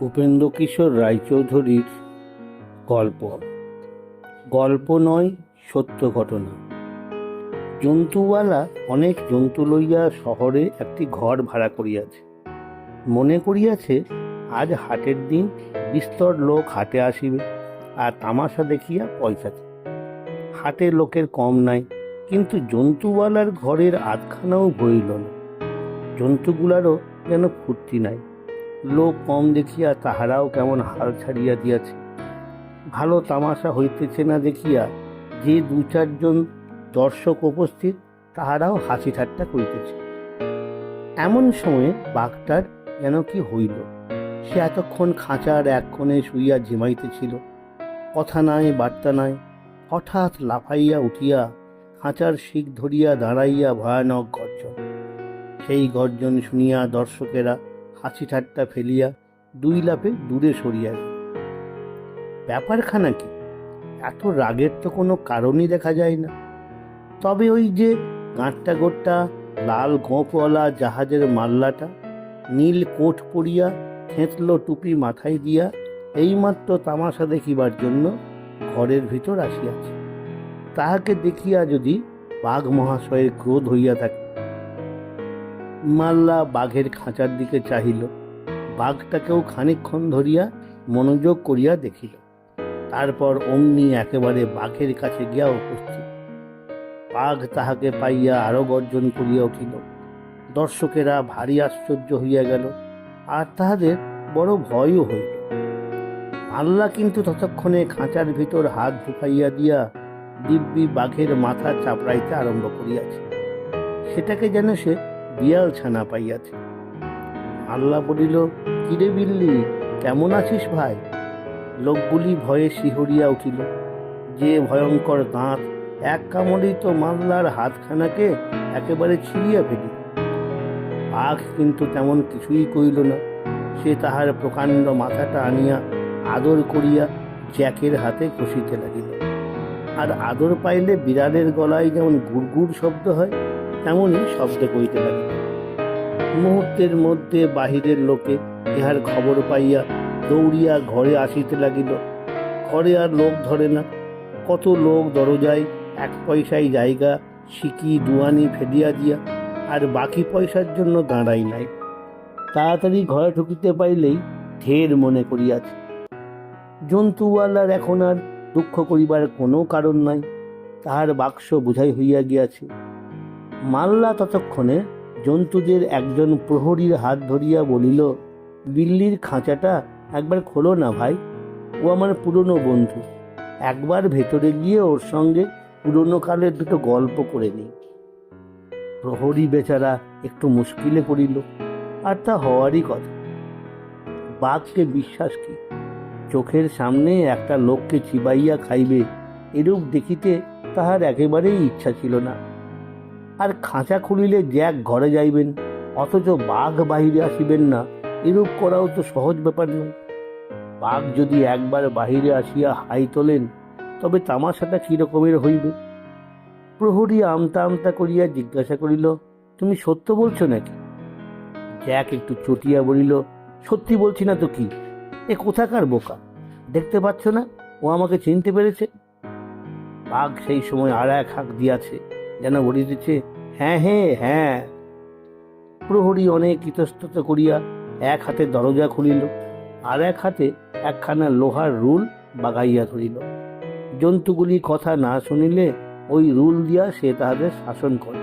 উপেন্দ্রকিশোর রায়চৌধুরীর গল্প। গল্প নয়, সত্য ঘটনা। জন্তুওয়ালা অনেক জন্তু লইয়া শহরে একটি ঘর ভাড়া করিয়াছে। মনে করিয়াছে, আজ হাটের দিন বিস্তর লোক হাটে আসিবে, আর তামাশা দেখিয়া পয়সা। হাটে লোকের কম নাই, কিন্তু জন্তুওয়ালার ঘরের আধখানাও বইল না। জন্তুগুলারও যেন ফুর্তি নাই। লোক কম দেখিয়া তাহারাও কেমন হাল ছাড়িয়া দিয়াছে। ভালো তামাশা হইতেছে না দেখিয়া যে দু চারজন দর্শক উপস্থিত, তাহারাও হাসি ঠাট্টা করিতেছে। এমন সময়ে বাঘটার যেন কি হইল, সে এতক্ষণ খাঁচার এক শুইয়া ঝিমাইতেছিল। কথা নাই, বার্তা নাই, হঠাৎ লাফাইয়া উঠিয়া খাঁচার শিক ধরিয়া দাঁড়াইয়া ভয়ানক গর্জন। সেই গর্জন শুনিয়া দর্শকেরা হাসি ঠাট্টা ফেলিয়া দুই লাফে দূরে সরিয়া গেল ব্যাপারখানা কি? এত রাগের তো কোনো কারণই দেখা যায় না। তবে ওই যে গাঁটটা গোট্টা, লাল গোঁপওয়ালা জাহাজের মাল্লাটা, নীল কোট পরিয়া থেঁতলো টুপি মাথায় দিয়া এইমাত্র তামাশা দেখিবার জন্য ঘরের ভিতর আসিয়াছে। তাহাকে দেখিয়া যদি বাঘ মহাশয়ের ক্রোধ হইয়া থাকে মাল্লা বাঘের খাঁচার দিকে চাহিল। বাঘটাকেও খানিকক্ষণ ধরিয়া মনোযোগ করিয়া দেখিল। তারপর অমনি একেবারে বাঘের কাছে গিয়া উপস্থিত। বাঘ তাহাকে পাইয়া আরও গর্জন করিয়া উঠিল। দর্শকেরা ভারী আশ্চর্য হইয়া গেল, আর তাহাদের বড় ভয়ও হইল। মাল্লা কিন্তু ততক্ষণে খাঁচার ভিতর হাত ঢুকাইয়া দিয়া দিব্যি বাঘের মাথা চাপড়াইতে আরম্ভ করিয়াছে। সেটাকে যেন সে বিয়াল ছানা পাইয়াছে। আল্লাহ বলিল, কিরে বিল্লি, কেমন আছিস ভাই? লোকগুলি ভয়ে শিহরিয়া উঠিল। যে ভয়ঙ্কর দাঁত, এক কামড়েই তো মাল্লার হাতখানাকে একেবারে ছিঁড়িয়া ফেলি। বাঘ কিন্তু তেমন কিছুই কইল না। সে তাহার প্রকাণ্ড মাথাটা আনিয়া আদর করিয়া জ্যাকের হাতে কষিতে লাগিল। আর আদর পাইলে বিড়ালের গলায় যেমন গুড়গুড় শব্দ হয় তেমনই শব্দ করিতে লাগিল। মুহূর্তের মধ্যে বাহিরের লোকে ইহার খবর পাইয়া দৌড়িয়া ঘরে আসিতে লাগিল। ঘরে আর লোক ধরে না। কত লোক দরজায় এক পয়সায় জায়গা, সিকি, দুয়ানি ফেলিয়া দিয়া আর বাকি পয়সার জন্য দাঁড়াই নাই। তাড়াতাড়ি ঘরে ঢুকিতে পাইলেই ঢের মনে করিয়াছে। জন্তুওয়ালার এখন আর দুঃখ করিবার কোনো কারণ নাই। তাহার বাক্স বোঝাই হইয়া গিয়াছে। মাল্লা ততক্ষণে জন্তুদের একজন প্রহরীর হাত ধরিয়া বলিল, বিল্লির খাঁচাটা একবার খোলো না ভাই, ও আমার পুরনো বন্ধু। একবার ভেতরে গিয়ে ওর সঙ্গে পুরনো কালের দুটো গল্প করে নিই। প্রহরী বেচারা একটু মুশকিলে পড়িল, আর তা হওয়ারই কথা। বাঘকে বিশ্বাস কি? চোখের সামনে একটা লোককে চিবাইয়া খাইবে, এরূপ দেখিতে তাহার একেবারেই ইচ্ছা ছিল না। আর খাঁচা খুলিলে জ্যাক ঘরে যাইবেন, অথচ বাঘ বাহিরে আসিবেন না, এরূপ করাও তো সহজ ব্যাপার নয়। বাঘ যদি একবার বাহিরে আসিয়া হাই তোলেন, তবে তামাশাটা কিরকমের হইবে? প্রহরী আমতা আমতা করিয়া জিজ্ঞাসা করিল, তুমি সত্য বলছো নাকি? জ্যাক একটু চটিয়া বলিল, সত্যি বলছি না তো কি? এ কোথাকার বোকা? দেখতে পাচ্ছ না, ও আমাকে চিনতে পেরেছে? বাঘ সেই সময় আর এক হাঁক দিয়াছে যেন বলিতেছে হ্যাঁ হ্যাঁ হ্যাঁ। প্রহরী অনেক ইতস্তত করিয়া এক হাতে দরজা খুলিল আর এক হাতে একখানা লোহার রুল বাগাইয়া ধরিল। জন্তুগুলি কথা না শুনিলে ওই রুল দিয়া সে তাহাদের শাসন করে।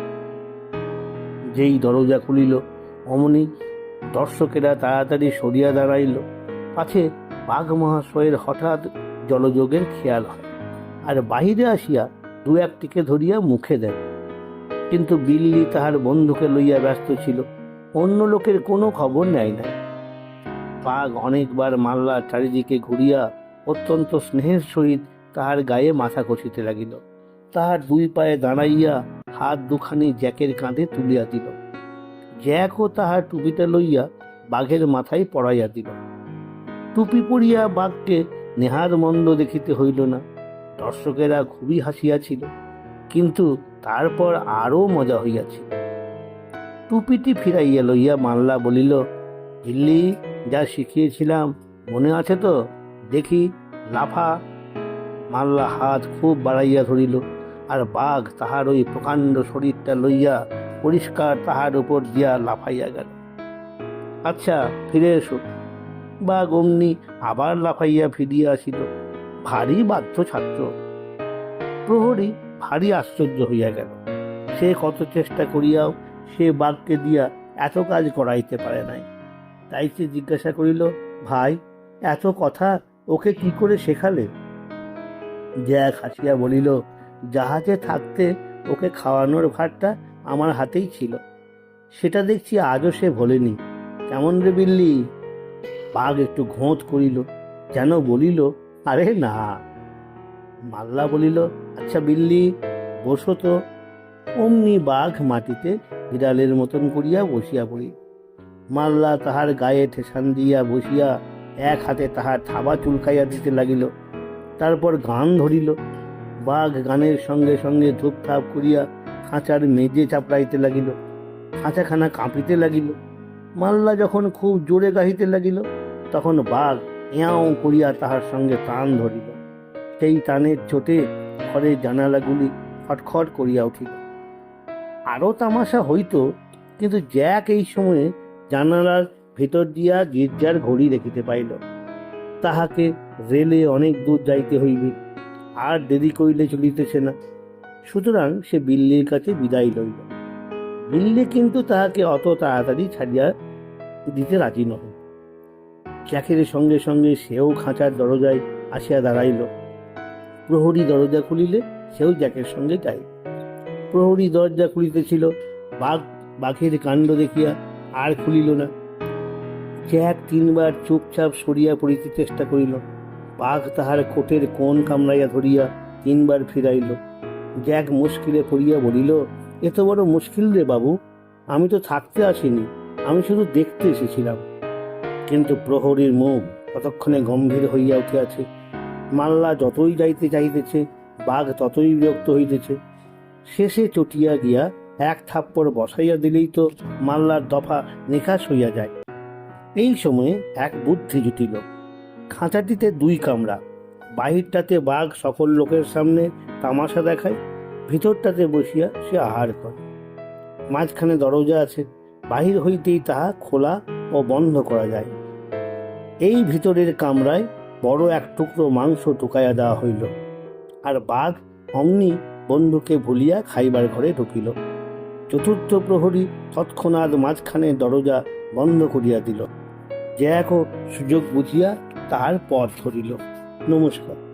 যেই দরজা খুলিল, অমনি দর্শকেরা তাড়াতাড়ি সরিয়া দাঁড়াইল। পাছে বাঘ মহাশয়ের হঠাৎ জলযোগের খেয়াল হয় আর বাহিরে আসিয়া দু একটিকে ধরিয়া মুখে দেন কিন্তু বিল্লি তাহার বন্ধুকে লইয়া ব্যস্ত ছিল। অন্য লোকের কোনো খবর নেয় না বাঘ অনেকবার মাল্লা চারিদিকে ঘুরিয়া অত্যন্ত স্নেহের সহিত তাহার গায়ে মাথা কষিতে লাগিল। তাহার দুই পায়ে দাঁড়াইয়া হাত দুখানি জ্যাকের কাঁধে তুলিয়া দিল। জ্যাকও তাহার টুপিটা লইয়া বাঘের মাথায় পড়াইয়া দিল। টুপি পরিয়া বাঘকে নেহার মন্দ দেখিতে হইল না। দর্শকেরা খুবই হাসিয়াছিল। কিন্তু তারপর আরও মজা হইয়াছিল টুপিটি ফিরাইয়া লইয়া মাল্লা বলিল দিল্লি যা শিখিয়েছিলাম, মনে আছে তো? দেখি, লাফা। মাল্লা হাত খুব বাড়াইয়া ধরিল, আর বাঘ তাহার ওই প্রকাণ্ড শরীরটা লইয়া পরিষ্কার তাহার উপর দিয়া লাফাইয়া গেল। আচ্ছা ফিরে এসো। বাঘ অমনি আবার লাফাইয়া ফিরিয়া আসিল। ভারী বাধ্য ছাত্র প্রহরী ভারী আশ্চর্য হইয়া গেল। সে কত চেষ্টা করিয়াও সে বাঘকে দিয়া এত কাজ করাইতে পারে নাই। তাই সে জিজ্ঞাসা করিল, ভাই, এত কথা ওকে কি করে শেখালে? জ্যাক হাসিয়া বলিল, জাহাজে থাকতে ওকে খাওয়ানোর ভারটা আমার হাতেই ছিল। সেটা দেখছি আজও সে ভোলেনি। কেমন রে বিল্লি? বাঘ একটু ঘোঁত করিল, যেন বলিল, আরে না মাল্লা বলিল আচ্ছা বিল্লি, বসো তো। অমনি বাঘ মাটিতে বিড়ালের মতন করিয়া বসিয়া পড়ি। মাল্লা তাহার গায়ে ঠেসান দিয়া বসিয়া এক হাতে তাহার থাবা চুলকাইয়া দিতে লাগিল। তারপর গান ধরিল। বাঘ গানের সঙ্গে সঙ্গে ধূপধাপ করিয়া খাঁচার মেজে চাপড়াইতে লাগিল। খাঁচাখানা কাঁপিতে লাগিল। মাল্লা যখন খুব জোরে গাহিতে লাগিল, তখন বাঘ এঁয়াও করিয়া তাহার সঙ্গে টান ধরিল। সেই টানের চোটে ঘরের জানালাগুলি খটখট করিয়া উঠিল। আরও তামাশা হইত, কিন্তু জ্যাক এই সময়ে জানালার ভিতর দিয়া গির্জার ঘড়ি দেখিতে পাইল। তাহাকে রেলে অনেক দূর যাইতে হইবে, আর দেরি করিলে চলিতেছে না। সুতরাং সে বিল্লির কাছে বিদায় লইল। বিল্লি কিন্তু তাহাকে অত তাড়াতাড়ি ছাড়িয়া দিতে রাজি নহে। জ্যাকের সঙ্গে সঙ্গে সেও খাঁচার দরজায় আসিয়া দাঁড়াইল। প্রহরী দরজা খুলিলে সেও জ্যাকের সঙ্গে যায়। প্রহরী দরজা খুলিতেছিল, বাঘ, বাঘের কাণ্ড দেখিয়া আর খুলিল না। জ্যাক তিনবার চুপচাপ সরিয়া পড়িতে চেষ্টা করিল। বাঘ তাহার কোটের কোণ কামড়াইয়া ধরিয়া তিনবার ফিরাইল। জ্যাক মুশকিলে পড়িয়া বলিল এত বড় মুশকিল রে বাবু, আমি তো থাকতে আসিনি, আমি শুধু দেখতে এসেছিলাম। কিন্তু প্রহরীর মুখ ততক্ষণে গম্ভীর হইয়া উঠিয়াছে। মাল্লা যতই যাইতে চাইতেছে বাঘ ততই বিরক্ত হইতেছে। শেষে চটিয়া গিয়া এক থাপ্পড় বসাইয়া দিলেই তো মাল্লার দফা নিকাশ হইয়া যায়। এই সময়ে এক বুদ্ধি জুটিল। খাঁচাটিতে দুই কামরা। বাহিরটাতে বাঘ সকল লোকের সামনে তামাশা দেখায়, ভিতরটাতে বসিয়া সে আহার করে। মাঝখানে দরজা আছে, বাহির হইতেই তাহা খোলা ও বন্ধ করা যায়। এই ভিতরের কামরায় বড় এক টুকরো মাংস টুকাইয়া দেওয়া হইল। আর বাঘ অমনি বন্ধুকে ভুলিয়া খাইবার ঘরে ঢুকিল। চতুর্থ প্রহরী তৎক্ষণাৎ মাঝখানে দরজা বন্ধ করিয়া দিল। যে জ্যাকও সুযোগ বুঝিয়া তাহার পথ ধরিল। নমস্কার।